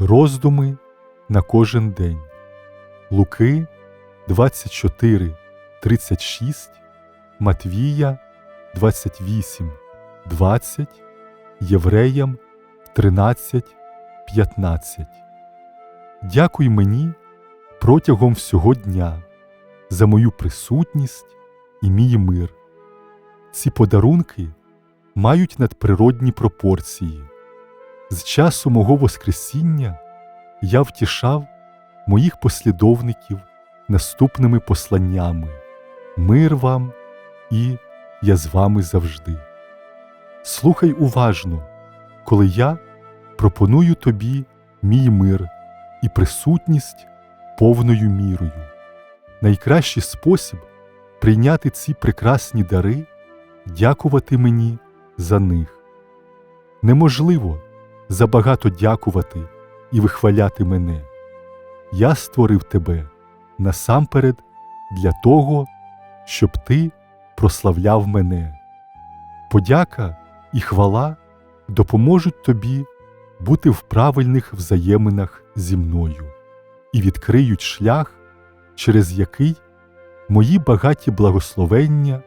Роздуми на кожен день. Луки 24, 36, Матвія 28, 20, Євреям 13, 15. Дякуй мені протягом всього дня за мою присутність і мій мир. Ці подарунки мають надприродні пропорції. З часу мого Воскресіння я втішав моїх послідовників наступними посланнями Мир вам і я з вами завжди. Слухай уважно, коли я пропоную тобі мій мир і присутність повною мірою. Найкращий спосіб прийняти ці прекрасні дари дякувати мені за них. Неможливо забагато дякувати і вихваляти мене. Я створив тебе насамперед для того, щоб ти прославляв мене. Подяка і хвала допоможуть тобі бути в правильних взаєминах зі мною і відкриють шлях, через який мої багаті благословення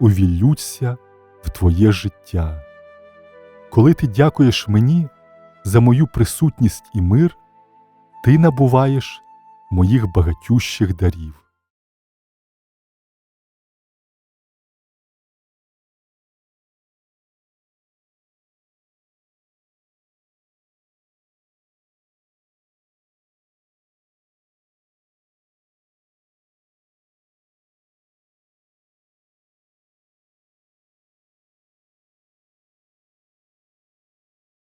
увіллються в твоє життя. Коли ти дякуєш мені за мою присутність і мир, ти набуваєш моїх багатющих дарів.